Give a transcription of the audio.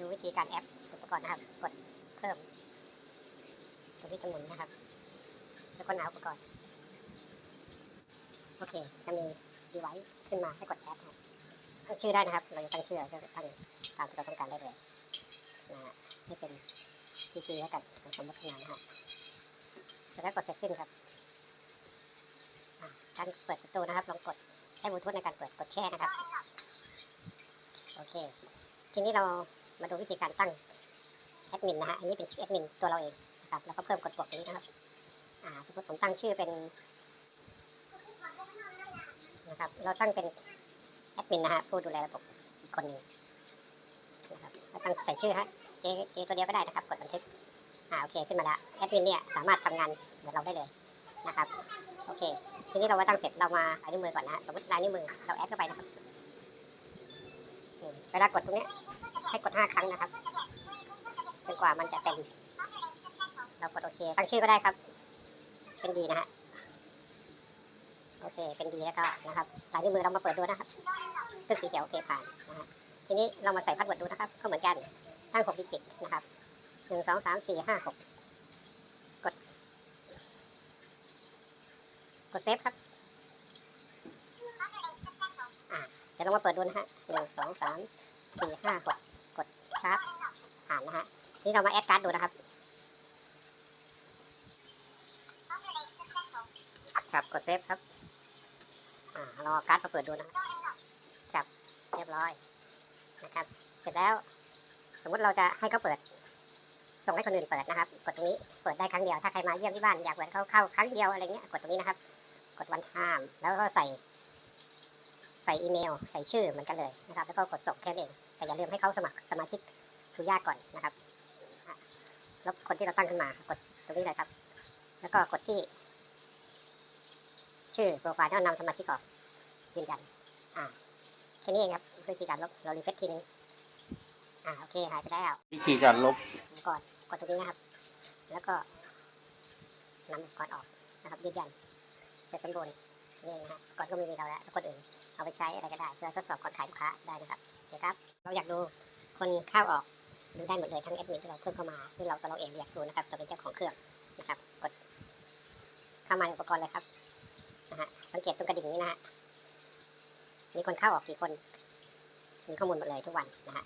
ดูวิธีการแอปอุปกรณ์นะครับ กดเพิ่มตรงที่จะหมุนนะครับ แล้วก็หาอุปกรณ์ โอเค จะมี device ขึ้นมาให้กดแอดนะครับตั้งชื่อได้นะครับ เราจะตั้งชื่อก็ตั้งตามที่เราต้องการได้เลยนะฮะนี่เป็น GG แล้วกันของสมมติงานนะฮะเสร็จแล้วกดเสร็จสิ้นครับการเปิดประตูนะครับ ลองกดใช้บลูทูธในการเปิดกดแช่นะครับ โอเค ทีนี้เรา มาดูวิธีการตั้งแอดมินนะฮะ อันนี้เป็นชื่อแอดมินตัวเราเองนะครับ แล้วก็เพิ่มกดบวกตรงนี้นะครับ อ่า สมมติผมตั้งชื่อเป็นนะครับ เราตั้งเป็นแอดมินนะฮะ ผู้ดูแลระบบอีกคนหนึ่งนะครับแล้วตั้งใส่ชื่อฮะ เจเจตัวเดียวก็ได้นะครับ กดบันทึก อ่า โอเค ขึ้นมาแล้ว แอดมินเนี่ยสามารถทำงานเหมือนเราได้เลยนะครับ โอเค ทีนี้เรามาตั้งเสร็จ เรามาลายนิ้วมือก่อนนะฮะ สมมติลายนิ้วมือ เราแอดเข้าไปนะครับเวลากดตรงเนี้ย ให้กดห้าครั้งนะครับจนกว่ามันจะเต็ม เรากดโอเคตั้งชื่อก็ได้ครับ เป็นดีนะฮะโอเค เป็นดีแล้วก็นะครับลายนิ้วมือเรามาเปิดดูนะครับขึ้นสีเขียวโอเคผ่านนะฮะทีนี้เรามาใส่พาสเวิร์ดดูนะครับ ก็เหมือนกัน ตั้งหกดิจิตนะครับหนึ่งสองสามสี่ห้าหกกด กดเซฟครับอ่าเดี๋ยวเรามาเปิดดูนะฮะหนึ่งสองสามสี่ห้ากดก ดชาร์จผ่านนะฮะนี่เรามาแอดการ์ดดูนะครับ ครับกดเซฟครับอ่ารอการ์ดมาเปิดดูนะครับจับเรียบร้อยนะครับ เสร็จแล้ว สมมติเราจะให้เขาเปิด ส่งให้คนอื่นเปิดนะครับ กดตรงนี้เปิดได้ครั้งเดียวถ้าใครมาเยี่ยมที่บ้านอยากเปิดเขาเข้าครั้งเดียวอะไรเงี้ยกดตรงนี้นะครับ กดวันทาม แล้วก็ใส่ ใส่อีเมล ใส่ชื่อเหมือนกันเลยนะครับ แล้วก็กดส่งแค่นั้นเอง แต่อย่าลืมให้เขาสมัครสมาชิกทุกญาติก่อนนะครับอะแล้วคนที่เราตั้งขึ้นมากดตรงนี้เลยครับ แล้วก็กดที่ ชื่อโปรไฟล์ที่เรานำสมาชิกออกยืนยัน อ่าแค่นี้เองครับวิธีการลบเรารีเฟซทีนึงอ่าโอเคหายไปแล้ววิธีการลบก่อนกดตรงนี้นะครับ แล้วก็นำก่อนออกนะครับยืนยันเสร็จสมบูรณ์นี่เองนะฮะก่อนก็ไม่มีเราแล้วแล้วคนอื่น เอาไปใช้อะไรก็ได้เพื่อทดสอบก่อนขายลูกค้าได้นะครับโอเคครับ เราอยากดูคนเข้าออกดูได้หมดเลยทั้งแอดมินที่เราเพิ่มเข้ามาที่เราตัวเราเองอยากดูนะครับตัวเป็นเจ้าของเครื่องนะครับ กดเข้ามาในอุปกรณ์เลยครับนะฮะสังเกตตรงกระดิ่งนี้นะฮะมีคนเข้าออกกี่คน มีข้อมูลหมดเลยทุกวันนะฮะ